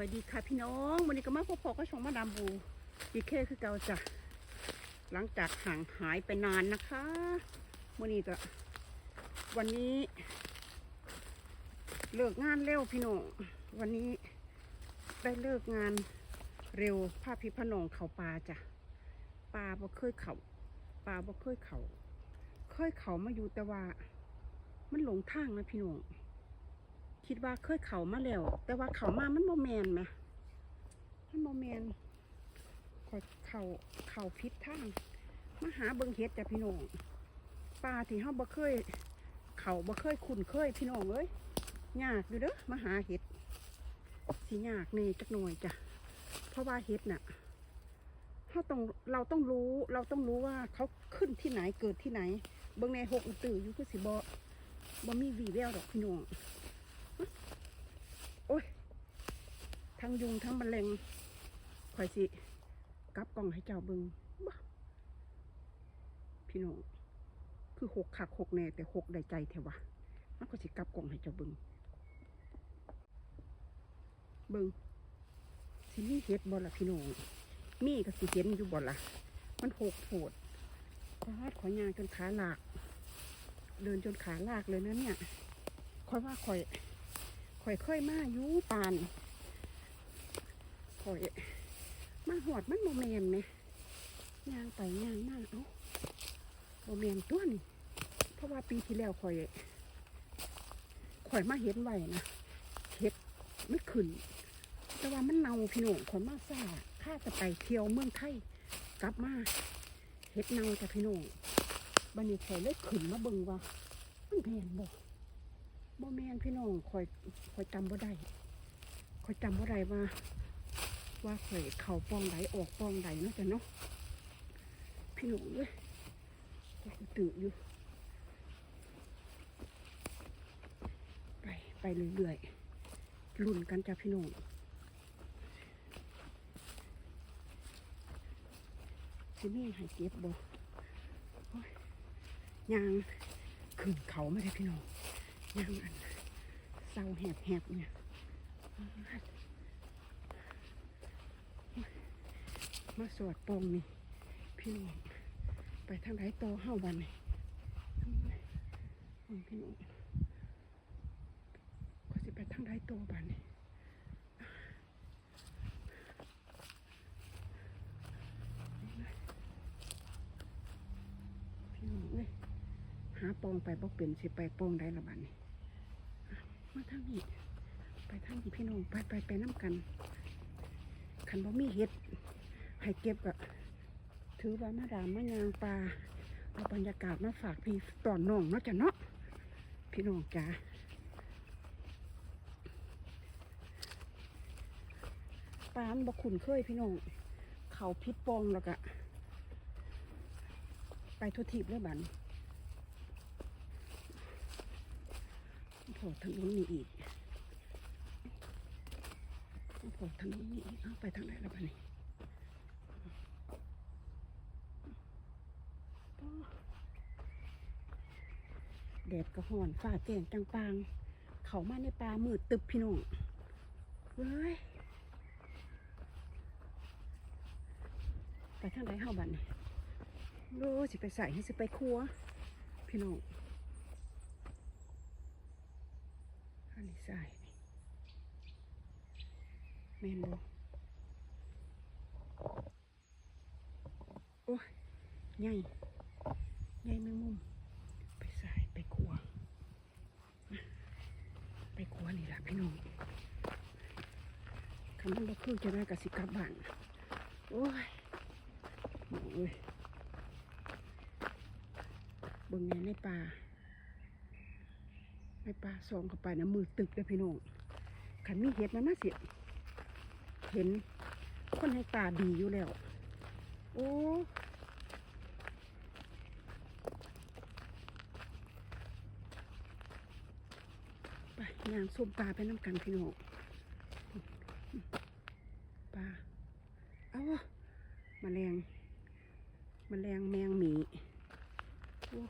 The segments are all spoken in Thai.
วัสดีค่ะพี่น้องวันนี้ก็มาพบพอก็ชงมาดามบูดีเคคือเก่าจ้ะหลังจากห่างหายไปนานนะคะวันนี้ก็วันนี้ เลิกงานเร็วพี่น้องวันนี้ได้เลิกงานเร็วพาพี่พนองเขาปลาจ้ะปลาบ่เคยเขาปลาบ่เคยเขาเคยเขามาอยู่แต่ว่า มันหลงทางนะพี่น้อง คิดว่าเคยเข่ามาแล้ว แต่ว่าเข่ามามันโมแมนไหมมันโมแมนขอเข่าเข่าพิษทางมาหาเบิงเฮ็ดจ้ะพี่น้องปลาที่เฮาบ่เคย เข่าบ่เคยคุ้นเคยพี่น้องเอ้ยยากอยู่เด้อมาหาเห็ดสิยากนี่จักหน่อยจ้ะเพราะว่าเห็ดน่ะเราต้องเราต้องรู้เราต้องรู้ว่าเขาขึ้นที่ไหนเกิดที่ไหน เบิ่งในหกอุตืออยู่คือสิบ่บ่มีวีแววดอกพี่น้อง โอ้ย ทั้งยุงทั้งแมลงข่อยสิกลับกล่องให้เจ้าเบิงบ้าพี่น้อง คือหกขักหกแน่แต่หกได้ใจแถวะมันก็สิกลับกล่องให้เจ้าเบิงเบิงสิมีเห็ดบ่ล่ะพี่น้อง มีก็สิเห็นอยู่บ่ล่ะมันหกโผดปาดขอยางจนขาลาก เดินจนขาลากเลยนะเนี่ยคอยว่าคอย ข่อยเคยมาอยู่ปานข่อยมาหอดมันโมเมนไหมย่างไปย่างมาเอ้าโมเมนตัวนี่เพราะว่าปีที่แล้วข่อยข่อยมาเห็นไว้นะเห็ดไม่ขึ้น แต่ว่ามันเน่าพี่น้องข่อยมาซาข้าจะไปเที่ยวเมืองไทยกลับมาเห็ดเน่าจากพี่น้องบันนี้ข่อยเลยขึ้นมาเบิ่งว่ามันแพงบ่ บ่แม่นพี่น้องคอยคอยจำบ่ได้คอยจำบ่ได้ว่า ว่าข่อยเข่าป้องใดออกป้องใดเนาะจ้ะเนาะพี่น้องเอ้ยตื่นอยู่ไปไปเรื่อยๆลุ้นกันจ้ะพี่น้องสิมีให้เก็บบ่ยยางขึ้นเขาไม่ได้พี่น้อง ยังอันเศร้าแหบแหบๆเนี่ยมาสวดปองนี่พี่น้องไปทางไหนโตเฮ้าบันนี่พี่น้องก็สิไปทางไหนโตบันนี่พี่น้องเอ้ยหาปองไปบ่เป็นสิไปปองได้ละบัดนี้มา ทางนี้ไปทางนี้พี่น้องไปไปไปน้ำกันคันบ่มีเห็ดให้เก็บก็ถือว่ามาดามมายางปลาเอาบรรยากาศมาฝากพี่ตอนน้องเนาะจ้ะเนาะพี่น้องจ้าปลาบ่ขุนเคยพี่น้องเขาพิษปองแล้วก็ไปทุทีบเลยบัน โผล่ทางนู้นนี่อีกโผล่ทางนู้นนี่อีก เอาไปทางไหนแล้วบ้านี่แดดกระหอนฟ้าแจ้งจังปาง เขามาในป่ามืดตึบพี่น้องเว้ยไปทางไหนเฮาบ้านนี่โลสิไปใส่ให้สิไปครัว พี่น้อง อันนี้ใส่แม่นบ่โอ้ยใหญ่ใหญ่แมงมุม ไปใส่ไปขัว ไปขัวนี่แหละพี่น้องคำนั้นเราคือจะได้กับสิกลับบ้านโอ้ยโอ้ยบิ่งแหน่ในป่า ไปปลาซองเข้าไปนะมือตึกเลยพี่น้องขันมีเห็ดนะน่าเสียเห็นคนให้ตาดีอยู่แล้ว โอ้ไปยางส้มปลาไปน้ำกันพี่น้องปลาเอาวะแมลงแมลงแมงหมีโอ้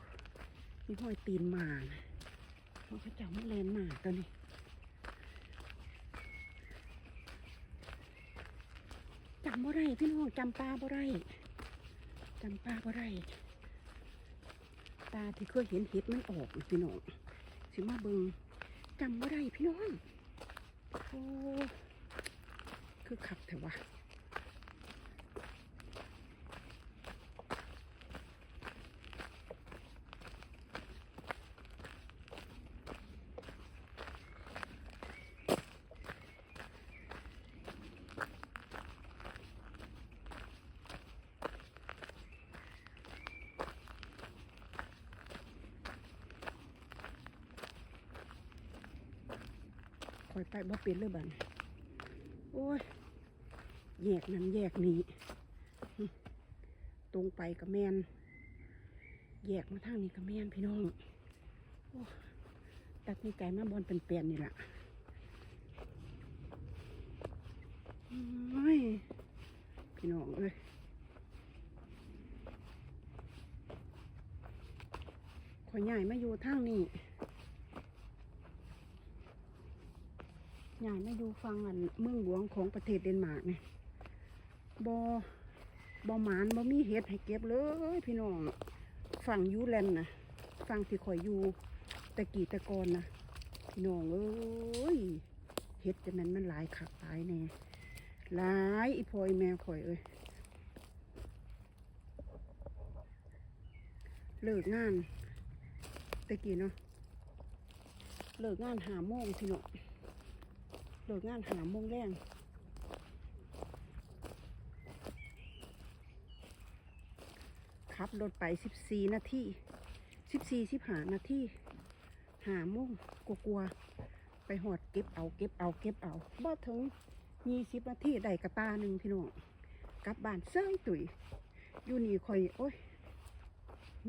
มีห้อยตีนหมานะ มันก็จะมาเลนมาตัวนี้จำบ่ได้พี่น้องจำปลาบ่ได้จำปลาบ่ได้ตาที่เคยเห็นเห็ดมันออกพี่น้องสิมาเบิงจำบ่ได้พี่น้องโอ้คือขับแต่ว่า อยไปบ่เป็นเลยบันโอ้ย แยกนั้นแยกนี้ตรงไปกับแมนแยกมาทางนี้กับแมนพี่น้องโอ้ตัดในใจมาบอลเป็นเปลี่ยนนี่แหละโอ้ยพี่น้องเอ้ยขอยใหญ่มาอยู่ทางนี้ ใหญ่มาอยู่ฟังอันเมืองหลวงของประเทศเดนมาร์กเนี่ยบอบอหมานบอมีเห็ดให้เก็บเลยพี่น้องฝั่งยูแลนนะฝั่งที่ข่อยอยู่ตะกี้ตะกอนนะพี่น้องเอ้ยเห็ดจะมันมันหลายขักหลายแน่หลายอีพอยแมวข่อยเอ้ยเลิกงานตะกี้เนาะเลิกงานหาโมงพี่น้อง เลิกงานหาโมงแรงขับรถไปสิบสี่นาทีสิบสี่สิบหานาทีหาโมุ่งกลัวๆไปหอดเก็บเอาเก็บเอาเก็บเอาบ่ถึงยี่สิบนาทีได้กระตาหนึ่งพี่น้องกลับบ้านเซ้ยตุ๋ยอยู่นี่คอยโอ้ย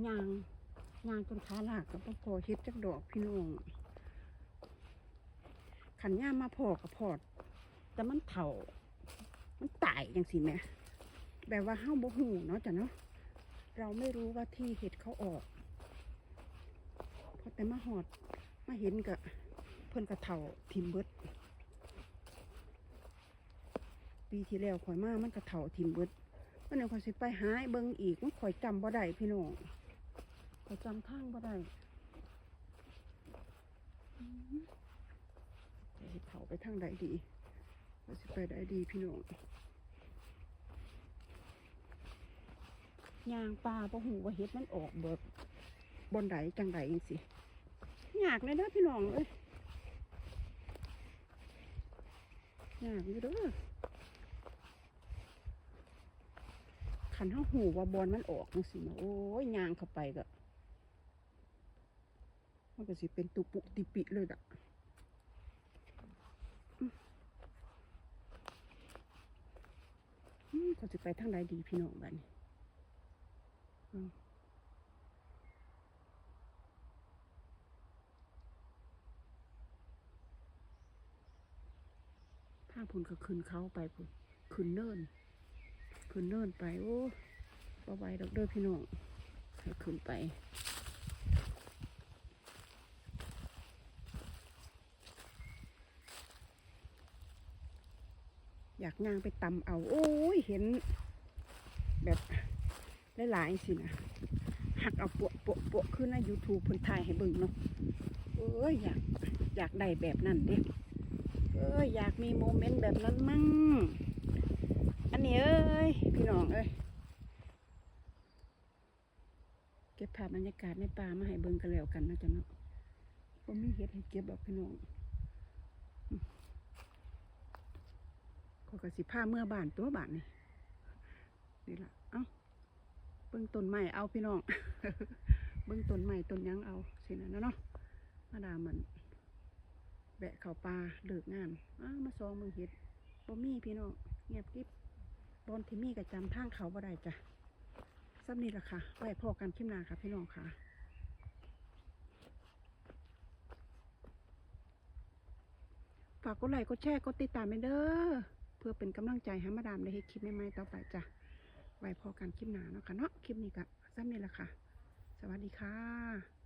ยางยางจนขาหลากกับพอเฮ็ดจักดอกพี่น้อง ขันย่ามาพอกับพอด แต่มันเถามันตายอย่างสิแม่แบบว่าเฮ้าบ่หูเนาะจ้ะเนาะเราไม่รู้ว่าที่เห็ดเขาออกพอแต่มาหอดมาเห็นกับเพิ่นกระเถาทิมเบิดปีที่แล้วข่อยมามันกระเถาทิมเบิดมันเอาข่อยสิไปหาไอ้เบิงอีกมันข่อยจำบ่ได้พี่น้องข่อยจำทางบ่ได้ เถาไปทางใดดีข่อยสิไปได้ดีพี่น้องยางปลาปะหูว่าเฮ็ดมันออกเบิดบนไดจังไดยังสิยากเลยเด้อพี่น้องเอ้ยยากอยู่เด้อขันห้าหูว่าบอลมันออกจังสินะโอ้ยยางเข้าไปก็มันก็สิเป็นตุปุติปิเลยดะอืมอืม เขาสิไปทางใดดีพี่น้องบ้านนี้อืมถ้าพุ่นก็ขึ้นเขาไปพุ่นขึ้นเนินขึ้นเนินไปโอ้บ่ไหวดอกเด้อพี่น้องให้ขึ้นไปากย่างไปตำเอา โอ้ยเห็น แบบหลายๆสินะหักเอาปวปวปวขึ้นใน YouTube เพิ่นถ่ายให้เบิ่งเนาะเอ้ยอยากอยากได้แบบนั้นเด้เอ้ยอยากมีโมเมนต์แบบนั้นมั่งอันนี้เอ้ยพี่น้องเอ้ยเก็บภาพบรรยากาศในป่ามาให้เบิ่งกันแล้วกันนะจ๊ะเนาะผมมีเห็ดให้เก็บแบบพี่น้องอืม ขอยกสิผ้าเมื่อบานตัวบานนี่นี่ล่ะเอ้าเบิ่งต้นไม้เอาพี่น้องเบิ่งต้นไม้ต้นยังเอาสินะเนาะมาดามมันแบะเข้าป่าเลิกงานอ้าวมาซองมึงเห็ดบ่มีพี่น้องเงียบกริบบอนที่มีก็จำทางเขาบ่ได้จ้ะซ้ำนี่ล่ะค่ะไว้พอกันคลิปหน้าค่ะพี่น้องค่ะฝากกดไลค์กดแชร์กดติดตามไปเด้อ เพื่อเป็นกำลังใจให้มาดามได้เฮ็ดคลิปใหม่ๆต่อไปจ้ะไว้พอกันคลิปหน้าเนาะค่ะเนาะคลิปนี้ก็ซ้ำนี่แหละค่ะ สวัสดีค่ะ